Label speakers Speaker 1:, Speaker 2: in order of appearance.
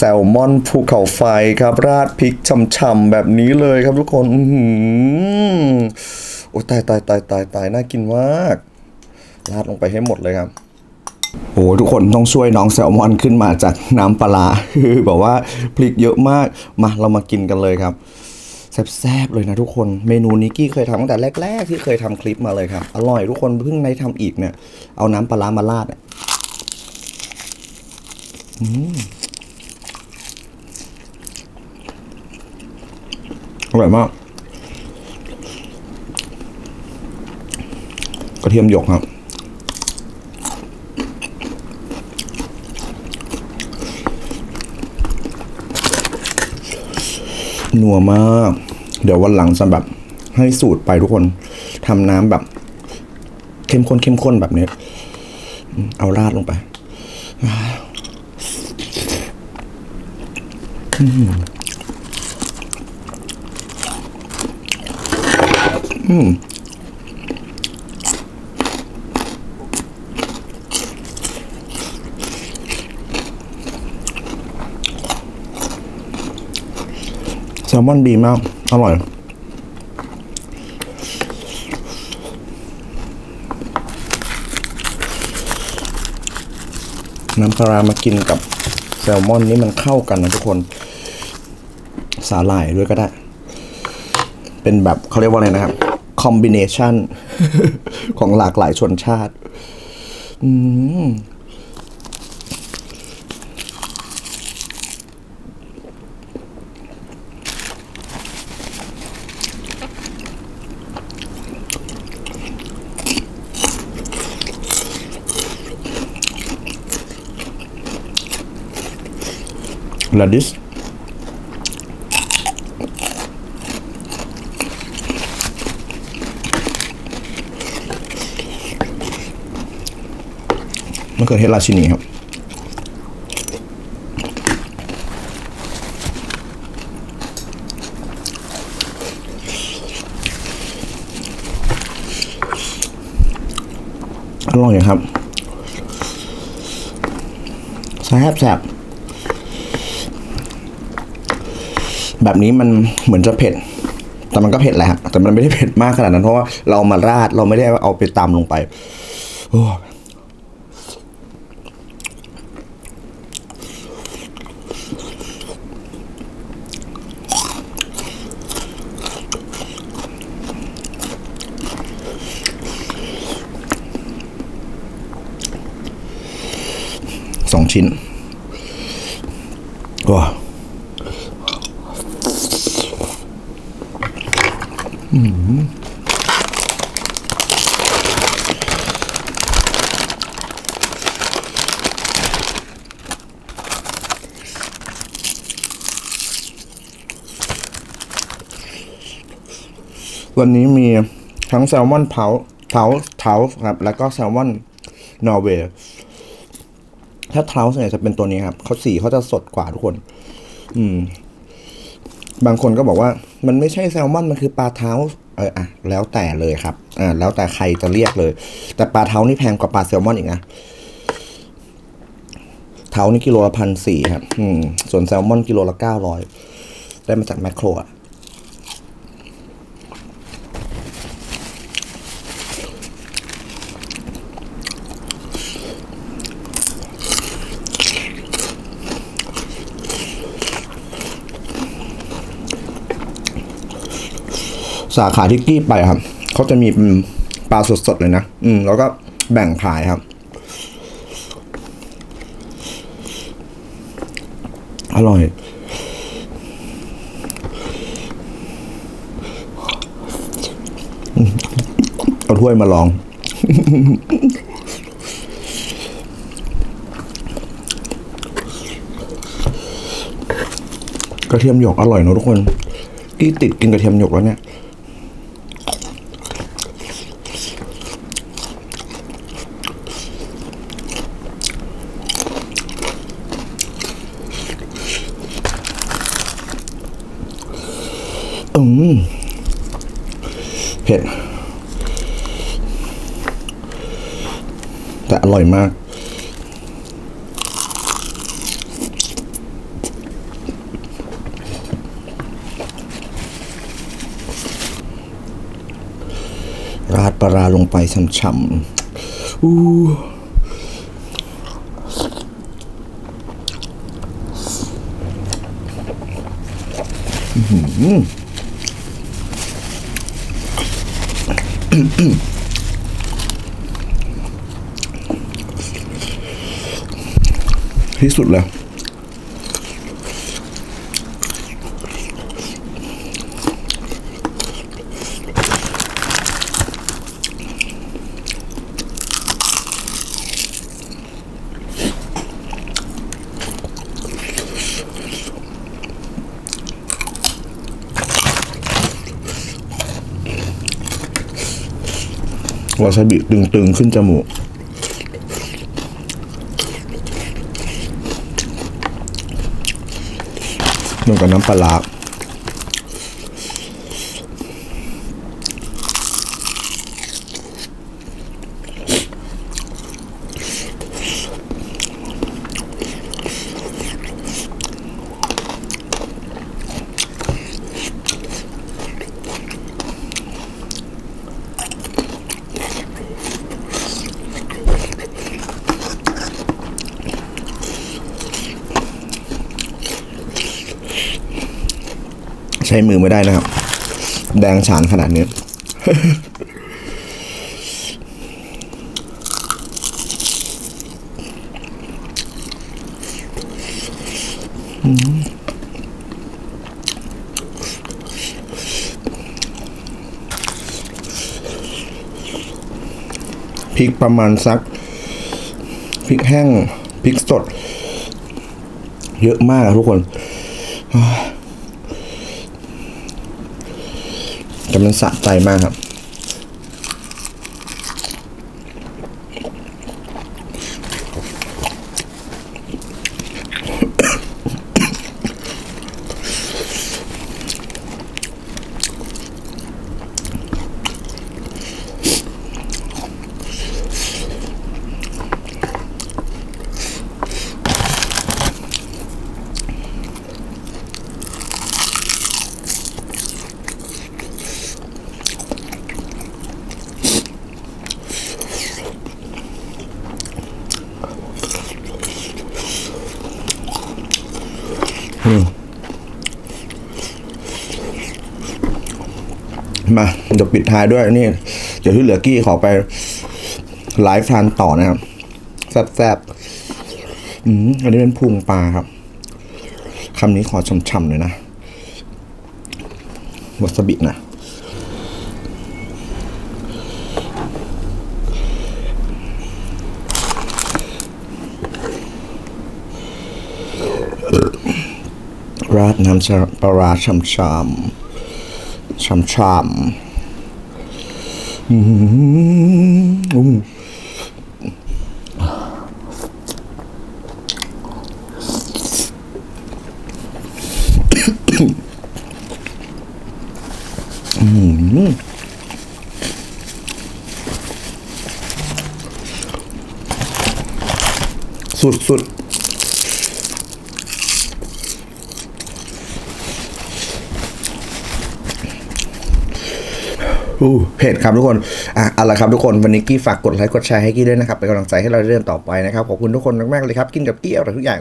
Speaker 1: ซลมอนภูเขาไฟครับ ราดพริกช่ำๆแบบนี้เลยครับทุกคนอือโอ้ตายตายตายตายตายน่ากินมาก ราดลงไปให้หมดเลยครับโอ้ทุกคนต้องช่วยน้องแซลมอนขึ้นมาจากน้ำปลาคือแบบว่าพริกเยอะมากมาเรามากินกันเลยครับแซ่บๆเลยนะทุกคนเมนูนี้กี้เคยทำตั้งแต่แรก ๆ ที่เคยทำคลิปมาเลยครับ อร่อยทุกคนเพิ่งในทำอีกเนี่ย เอาน้ำปลามาราดอะอืมอ ร่อยมาก กระเทียมหยกครับ นัวมาก เดี๋ยววันหลังจะแบบให้สูตรไปทุกคนทำน้ำแบบ เข้มข้นเข้มข้นแบบนี้ เอาราดลงไป อืม อืมแซลมอนดีมาก อร่อย น้ำปลาร้ามากินกับแซลมอนนี่มันเข้ากันนะทุกคน สาหร่ายด้วยก็ได้ เป็นแบบเขาเรียกว่าอะไรนะครับ คอมบิเนชันของหลากหลายชนชาติ อืม Ladis. m มะเขือเทศราชินีครับอร่อยครับแซ่บแซ่บแบบนี้มันเหมือนจะเผ็ด แต่มันก็เผ็ดแหละครับแต่มันไม่ได้เผ็ดมากขนาดนั้นเพราะว่าเรามาราดเราไม่ได้เอาไปตำลงไปโอ้ ชิ้นว้าวันนี้มีทั้งแซลมอนเผาเผาเทาครับ แล้วก็แซลมอนนอร์เวย์ ถ้าเท้าเนี่จะเป็นตัวนี้ครับเขาสีเขาจะสดกว่าทุกคน อืม บางคนก็บอกว่า มันไม่ใช่แซลมอนมันคือปลาเท้า เอออะแล้วแต่เลยครับ อ่า แล้วแต่ใครจะเรียกเลย แต่ปลาเท้านี่แพงกว่าปลาแซลมอนอีกนะเท้านี่กิโลละพันสี่ครับ อืม ส่วนแซลมอนกิโลละเก้าร้อยได้มาจากแมคโครอะ สาขาที่กี้ไปครับเขาจะมีปลาสดๆเลยนะ อืม แล้วก็แบ่งขายครับ อร่อยเอาถ้วยมาลอง กระเทียมหยกอร่อยนะทุกคน กี้ติดกินกระเทียมหยกแล้วเนี่ย อืมเผ็ด แต่อร่อยมาก ราดปลาลงไปช่ำๆอู้嗯。Mm. ที่สุดแล้ว วาซาบิตึงๆ ขึ้นจมูกนุ่งกับน้ำปลา ใช้มือไม่ได้นะครับ แดงฉานขนาดนี้พริกประมาณสักพริกแห้งพริกสด เยอะมากทุกคน แต่มันสะใจมากครับ มาเดี๋ยวปิดท้ายด้วยนี่ เดี๋ยวที่เหลือกี้ขอไปไลฟ์ทานต่อนะครับ แซ่บๆอืมอันนี้เป็นพุงปลาครับคำนี้ขอช่ำๆเลยนะวาซาบินะราดน้ำชาปลาร้าช่ำๆช่ำๆ ๆอืมอุ้มสุดๆ อู้เพจครับทุกคนอะเอาละครับทุกคนวันนี้กี้ฝากกดไลค์กดแชร์ให้กี้ด้วยนะครับเป็นกำลังใจให้เราเดินต่อไปนะครับขอบคุณทุกคนมากๆเลยครับกินกับกี้อร่อยทุกอย่าง